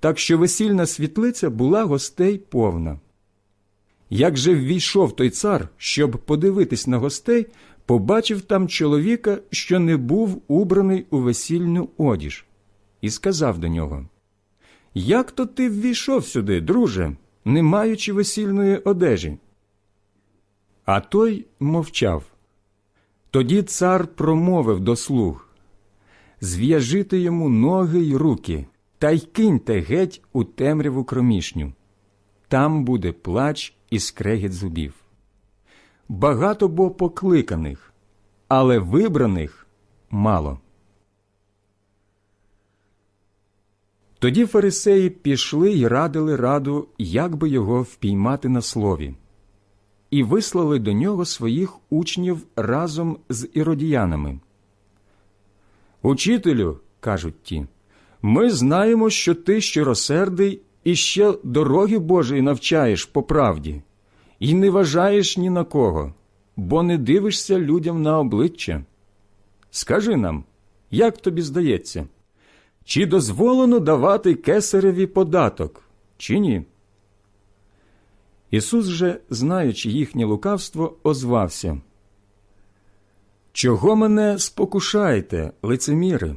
так що весільна світлиця була гостей повна. Як же ввійшов той цар, щоб подивитись на гостей, побачив там чоловіка, що не був убраний у весільну одіж, і сказав до нього Як то ти ввійшов сюди, друже, не маючи весільної одежі? А той мовчав. Тоді цар промовив до слуг Зв'яжите йому ноги й руки, та й киньте геть у темряву кромішню. Там буде плач і скрегіт зубів. Багато бо покликаних, але вибраних мало. Тоді фарисеї пішли й радили раду, як би його впіймати на слові, і вислали до нього своїх учнів разом з іродіянами. Учителю, кажуть ті, ми знаємо, що ти щиросердий і ще дороги Божої навчаєш по правді, і не вважаєш ні на кого, бо не дивишся людям на обличчя. Скажи нам, як тобі здається, чи дозволено давати кесареві податок, чи ні? Ісус же, знаючи їхнє лукавство, озвався. Чого мене спокушаєте, лицеміри?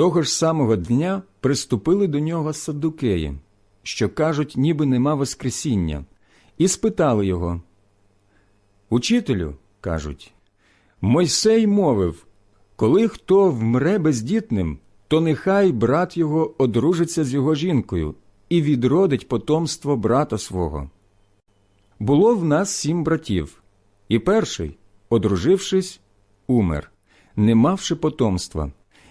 Того ж самого дня приступили до нього саддукеї, що кажуть, ніби нема Воскресіння, і спитали його. Учителю, кажуть, Мойсей мовив, коли хто вмре бездітним, то нехай брат його одружиться з його жінкою і відродить потомство брата свого. Було в нас сім братів, і перший, одружившись, умер, не мавши потомства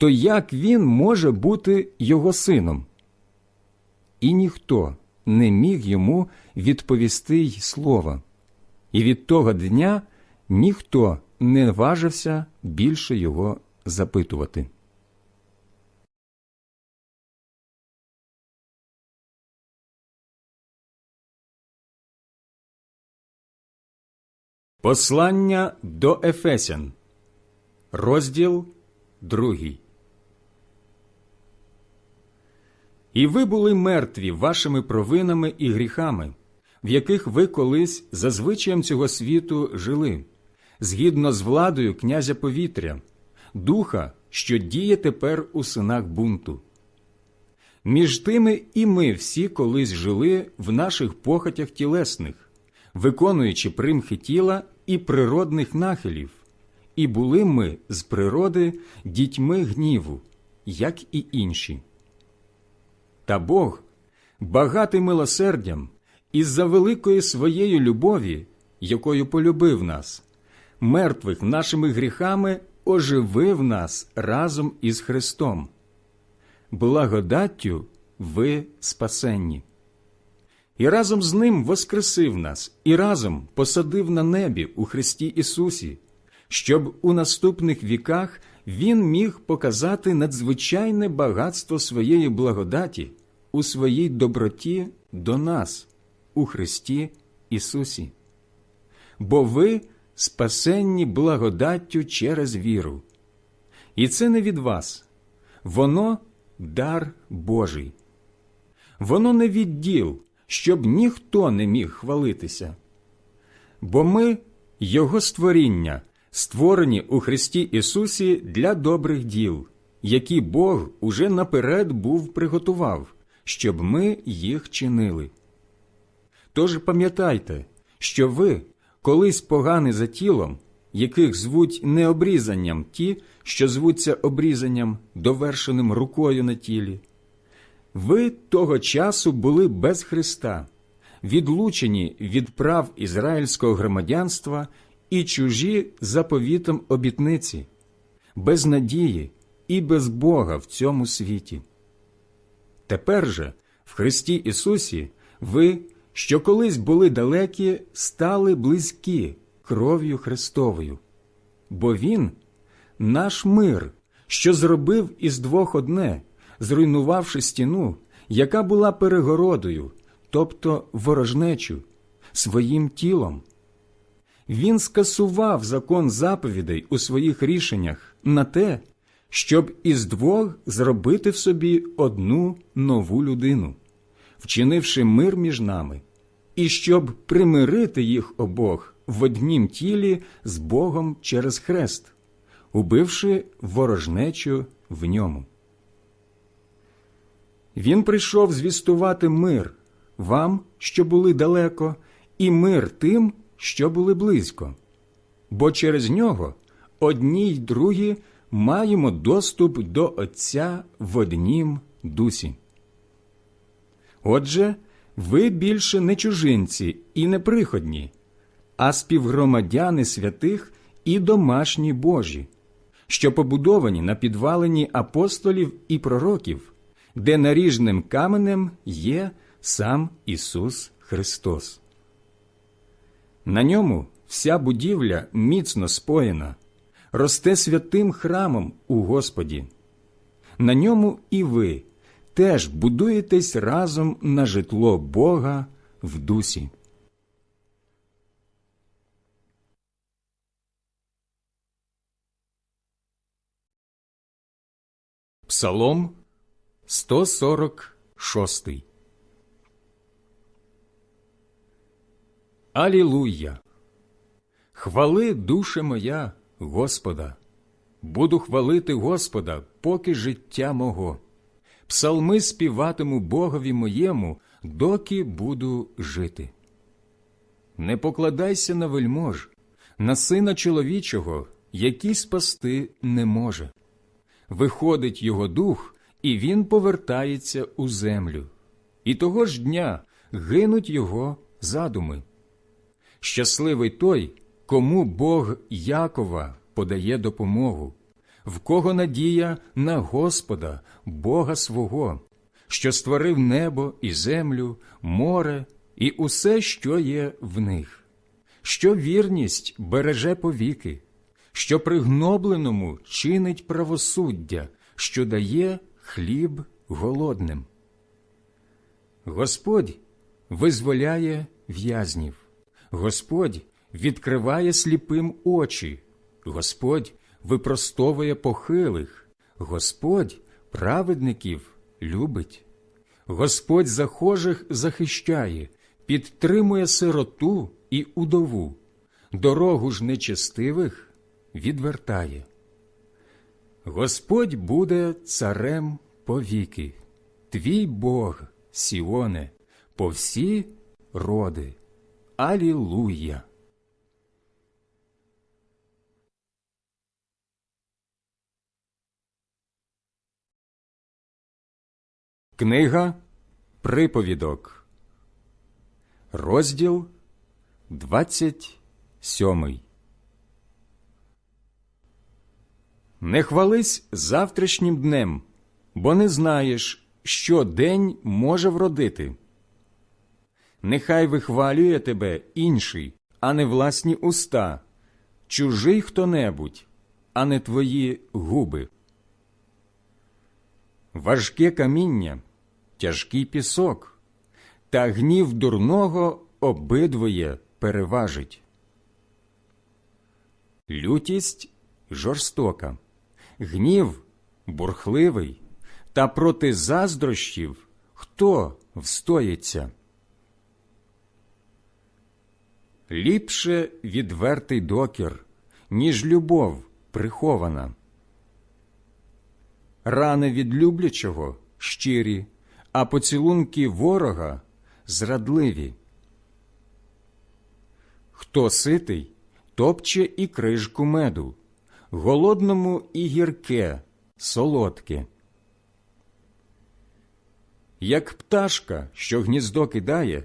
то як він може бути його сином? І ніхто не міг йому відповісти й слова, і від того дня ніхто не важився більше його запитувати. Послання до Ефесян, розділ другий. І ви були мертві вашими провинами і гріхами, в яких ви колись за звичаєм цього світу жили, згідно з владою князя повітря, духа, що діє тепер у синах бунту. Між тими і ми всі колись жили в наших похотях тілесних, виконуючи примхи тіла і природних нахилів, і були ми з природи дітьми гніву, як і інші. Та Бог, багатий милосердям, із за великої своєї любові, якою полюбив нас, мертвих нашими гріхами оживив нас разом із Христом. Благодаттю ви спасенні. І разом з Ним воскресив нас, і разом посадив на небі у Христі Ісусі, щоб у наступних віках Він міг показати надзвичайне багатство своєї благодаті у своїй доброті до нас у Христі Ісусі. Бо ви спасенні благодаттю через віру. І це не від вас, воно дар Божий. Воно не від діл, щоб ніхто не міг хвалитися. Бо ми, Його створіння, створені у Христі Ісусі для добрих діл, які Бог уже наперед був приготував, щоб ми їх чинили. Тож пам'ятайте, що ви, колись погані за тілом, яких звуть не обрізанням ті, що звуться обрізанням, довершеним рукою на тілі, ви того часу були без Христа, відлучені від прав ізраїльського громадянства і чужі заповітом обітниці, без надії і без Бога в цьому світі. Тепер же, в Христі Ісусі, ви, що колись були далекі, стали близькі кров'ю Христовою, бо Він наш мир, що зробив із двох одне, зруйнувавши стіну, яка була перегородою, тобто ворожнечу, своїм тілом. Він скасував закон заповідей у своїх рішеннях на те, щоб із двох зробити в собі одну нову людину, вчинивши мир між нами, і щоб примирити їх обох в однім тілі з Богом через хрест, убивши ворожнечу в ньому. Він прийшов звістувати мир вам, що були далеко, і мир тим, що були близько, бо через нього одні й другі маємо доступ до Отця в однім дусі. Отже, ви більше не чужинці і не приходні, а співгромадяни святих і домашні Божі, що побудовані на підвалині апостолів і пророків, де наріжним каменем є сам Ісус Христос. На ньому вся будівля міцно споєна, росте святим храмом у Господі. На ньому і ви теж будуєтесь разом на житло Бога в дусі. Псалом 146 Алілуя! Хвали, душе моя, Господа! Буду хвалити Господа, поки життя мого. Псалми співатиму Богові моєму, доки буду жити. Не покладайся на вельмож, на сина чоловічого, який спасти не може. Виходить його дух, і він повертається у землю, і того ж дня гинуть його задуми. Щасливий той, кому Бог Якова подає допомогу, в кого надія на Господа, Бога свого, що створив небо і землю, море і усе, що є в них, що вірність береже повіки, що пригнобленому чинить правосуддя, що дає хліб голодним. Господь визволяє в'язнів, Господь відкриває сліпим очі, Господь випростовує похилих, Господь праведників любить, Господь захожих захищає, підтримує сироту і удову, дорогу ж нечестивих відвертає. Господь буде царем повіки, твій Бог, Сіоне, по всі роди. Алілуя! Книга Приповідок, розділ 27 Не хвались завтрашнім днем, бо не знаєш, що день може вродити. Нехай вихвалює тебе інший, а не власні уста, чужий хто-небудь, а не твої губи. Важке каміння, тяжкий пісок, та гнів дурного обидвоє переважить. Лютість жорстока, гнів бурхливий, та проти заздрощів хто встоїться? Ліпше відвертий докір, ніж любов прихована. Рани від люблячого щирі, а поцілунки ворога зрадливі. Хто ситий, топче і крижку меду, голодному і гірке, солодке. Як пташка, що гніздо кидає,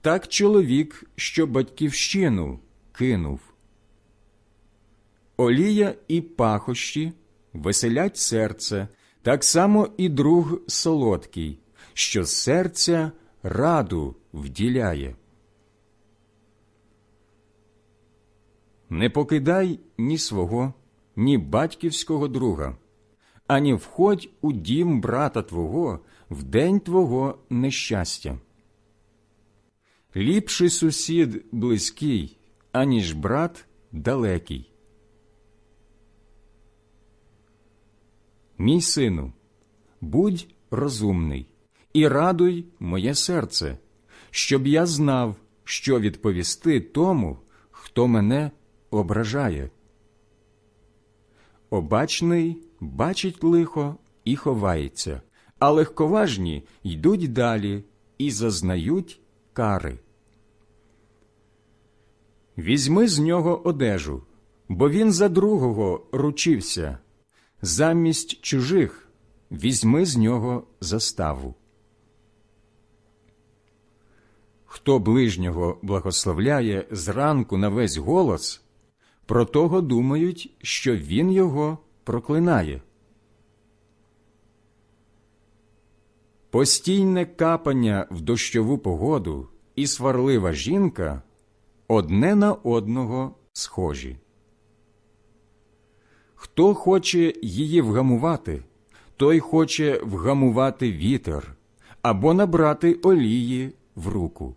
так чоловік, що батьківщину кинув. Олія і пахощі веселять серце, так само і друг солодкий, що серця раду вділяє. Не покидай ні свого, ні батьківського друга, ані входь у дім брата твого в день твого нещастя. Ліпший сусід близький, аніж брат далекий. Мій сину, будь розумний і радуй моє серце, щоб я знав, що відповісти тому, хто мене ображає. Обачний бачить лихо і ховається, а легковажні йдуть далі і зазнають кари. Візьми з нього одежу, бо він за другого ручився, замість чужих візьми з нього заставу. Хто ближнього благословляє зранку на весь голос, про того думають, що він його проклинає. Постійне капання в дощову погоду і сварлива жінка одне на одного схожі. Хто хоче її вгамувати, той хоче вгамувати вітер або набрати олії в руку.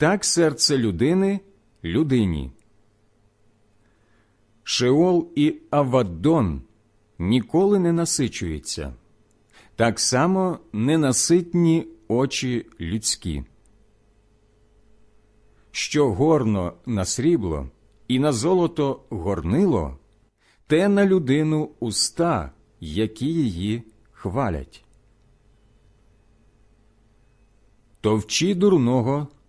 так серце людини людині. Шеол і Аваддон ніколи не насичуються, так само ненаситні очі людські. Що горно на срібло і на золото горнило, те на людину уста, які її хвалять. Товчі дурного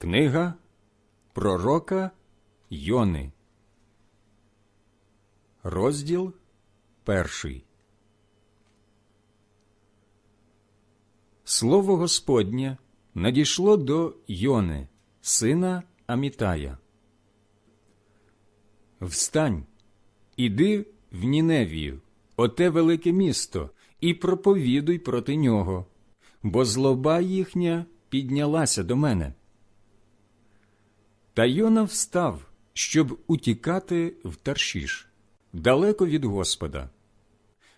Книга Пророка Йони, розділ перший. Слово Господнє надійшло до Йони, сина Амітая. Встань, іди в Ніневію, оте велике місто, і проповідуй проти нього, бо злоба їхня піднялася до мене. Та Йона встав, щоб утікати в Таршіш, далеко від Господа.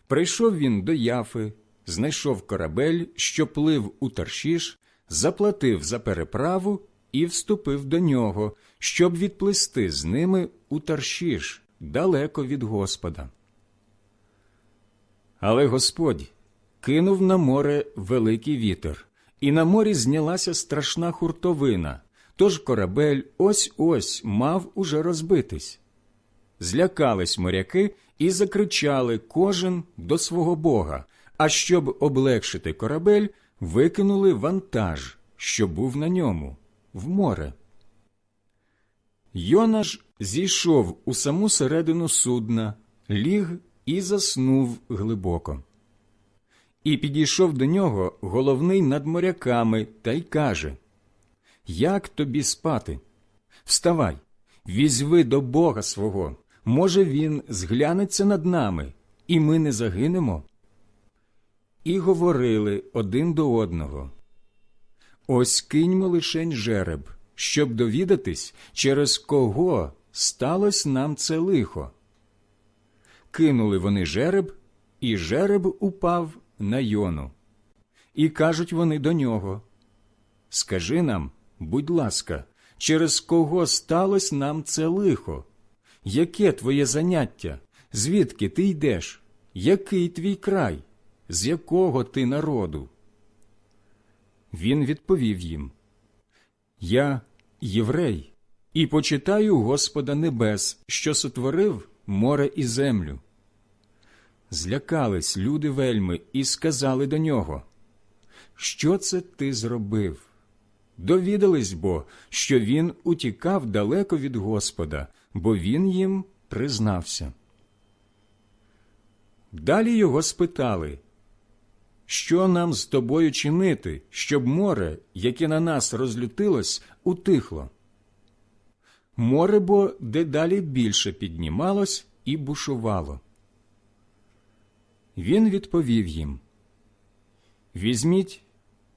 Прийшов він до Яфи, знайшов корабель, що плив у Таршіш, заплатив за переправу і вступив до нього, щоб відплисти з ними у Таршіш, далеко від Господа. Але Господь кинув на море великий вітер, і на морі знялася страшна хуртовина. Тож корабель ось ось мав уже розбитись. Злякались моряки і закричали кожен до свого бога, а щоб облегшити корабель, викинули вантаж, що був на ньому, в море. Йона ж зійшов у саму середину судна, ліг і заснув глибоко. І підійшов до нього головний над моряками та й каже як тобі спати? Вставай, візьви до Бога свого. Може, він зглянеться над нами, і ми не загинемо. І говорили один до одного. Ось киньмо лишень жереб, щоб довідатись, через кого сталося нам це лихо. Кинули вони жереб, і жереб упав на йону. І кажуть вони до нього Скажи нам, будь ласка, через кого сталося нам це лихо? Яке твоє заняття? Звідки ти йдеш? Який твій край? З якого ти народу? Він відповів їм Я єврей, і почитаю Господа Небес, що сотворив море і землю. злякались люди вельми і сказали до нього, Що це ти зробив? Довідались бо, що він утікав далеко від Господа, бо він їм признався. Далі його спитали, що нам з тобою чинити, щоб море, яке на нас розлютилось, утихло? Море бо дедалі більше піднімалось і бушувало. Він відповів їм Візьміть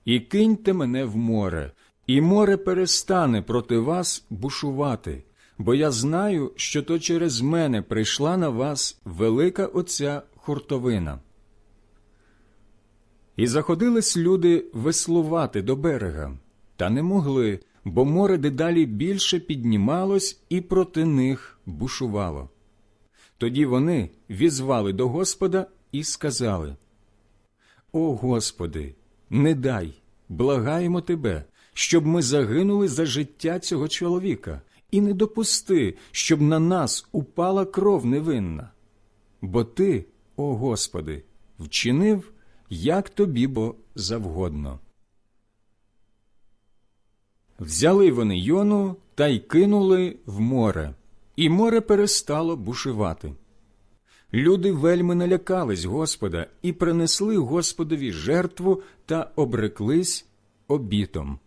і киньте мене в море, і море перестане проти вас бушувати, бо я знаю, що то через мене прийшла на вас велика оця хуртовина. І заходились люди веслувати до берега, та не могли, бо море дедалі більше піднімалось і проти них бушувало. Тоді вони візвали до Господа і сказали О Господи, не дай, благаємо Тебе, щоб ми загинули за життя цього чоловіка, і не допусти, щоб на нас упала кров невинна. Бо Ти, о Господи, вчинив, як тобі бо завгодно. Взяли вони Йону та й кинули в море, і море перестало бушувати. Люди вельми налякались Господа і принесли Господові жертву та обреклись обітом.